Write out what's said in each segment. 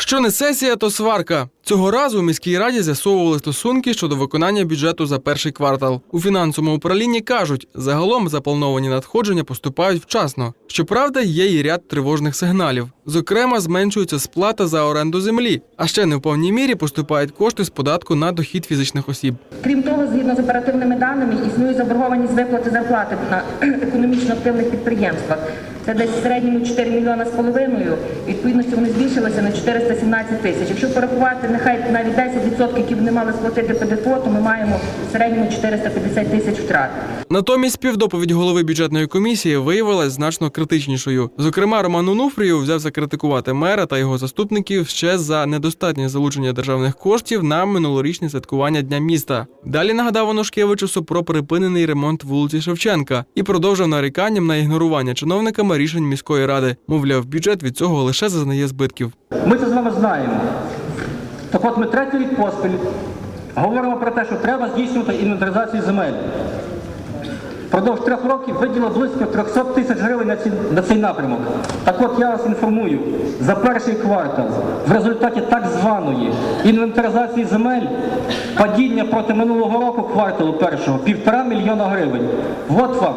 Що не сесія, то сварка. Цього разу у міській раді з'ясовували стосунки щодо виконання бюджету за перший квартал. У фінансовому управлінні кажуть, загалом заплановані надходження поступають вчасно. Щоправда, є і ряд тривожних сигналів. Зокрема, зменшується сплата за оренду землі, а ще не в повній мірі поступають кошти з податку на дохід фізичних осіб. Крім того, згідно з оперативними даними, існує заборгованість виплати зарплати на економічно активних підприємствах. Це десь в середньому 4 мільйона з половиною. Відповідності вони збільшилися на 417 тисяч. Якщо порахувати нехай навіть 10%, які б не мали сплатити ПДФО, то ми маємо в середньому 450 тисяч втрат. Натомість співдоповідь голови бюджетної комісії виявилась значно критичнішою. Зокрема, Роман Онуфрію взявся критикувати мера та його заступників ще за недостатнє залучення державних коштів на минулорічне святкування Дня міста. Далі нагадав Онушкевичусу про припинений ремонт вулиці Шевченка і продовжив наріканням на ігнорування чиновниками рішень міської ради. Мовляв, бюджет від цього лише зазнає збитків. Ми це з вами знаємо. Так от ми третій рік поспіль говоримо про те, що треба здійснювати інвентаризацію земель. Впродовж трьох років виділено близько 300 тисяч гривень на, ці, на цей напрямок. Так от я вас інформую, за перший квартал в результаті так званої інвентаризації земель падіння проти минулого року кварталу першого півтора мільйона гривень. От вам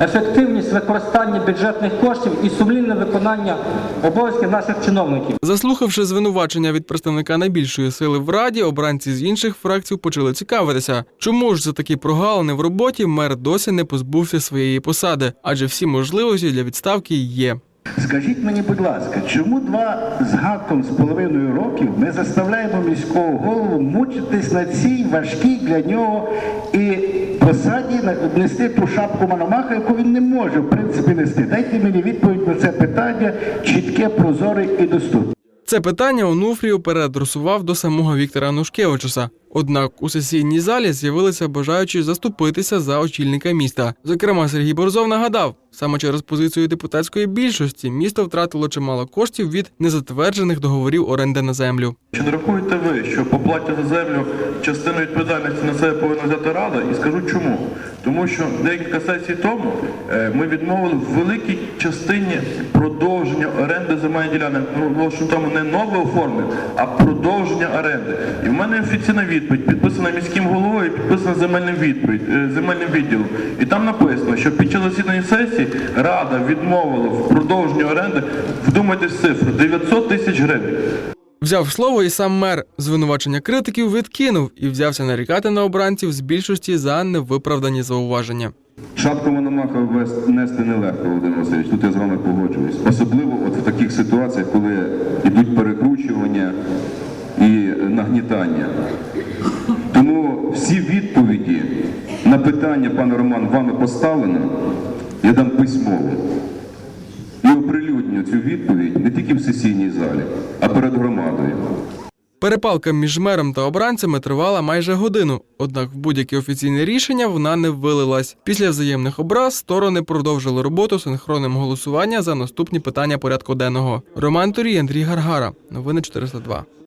ефективність використання бюджетних коштів і сумлінне виконання обов'язків наших чиновників. Заслухавши звинувачення від представника найбільшої сили в раді, обранці з інших фракцій почали цікавитися, чому ж за такі прогалини в роботі мер досі не позбувся своєї посади, адже всі можливості для відставки є. Скажіть мені, будь ласка, чому два з гаком з половиною років ми заставляємо міського голову мучитись на цій важкій для нього і посаді нести ту шапку Мономаха, яку він не може в принципі нести? Дайте мені відповідь на це питання чітке, прозоре і доступне. Це питання Онуфрію переадресував до самого Віктора Анушкевичуса. Однак у сесійній залі з'явилися бажаючі заступитися за очільника міста. Зокрема, Сергій Борзов нагадав, саме через позицію депутатської більшості місто втратило чимало коштів від незатверджених договорів оренди на землю. Чи не рахуєте ви, що по платі за землю частину відповідальності на себе повинна взяти рада? І скажу чому. Тому що декілька сесій тому е, ми відмовили в великій частині продовження оренди земельної ділянок. Ну, що тому не нове оформлення, а продовження оренди. І в мене офіційна відповідь, підписана міським головою, і підписана земельним відповідь, е, земельним відділом. І там написано, що під час засідання сесії рада відмовила в продовженні оренди, вдумайтесь в цифру, 900 тисяч гривень. Взяв слово і сам мер. Звинувачення критиків відкинув і взявся нарікати на обранців з більшості за невиправдані зауваження. Шапку Мономаха нести нелегко, Володимир Васильович, тут я з вами погоджуюсь. Особливо от в таких ситуаціях, коли йдуть і нагнітання. Тому всі відповіді на питання, пане Роман, вами поставлено, я дам письмово. І оприлюдню цю відповідь не тільки в сесійній залі, а перед громадою. Перепалка між мером та обранцями тривала майже годину, однак в будь-яке офіційне рішення вона не вилилась. Після взаємних образ сторони продовжили роботу синхронним голосування за наступні питання порядку денного. Роман Турій, Андрій Гаргара. Новини 402.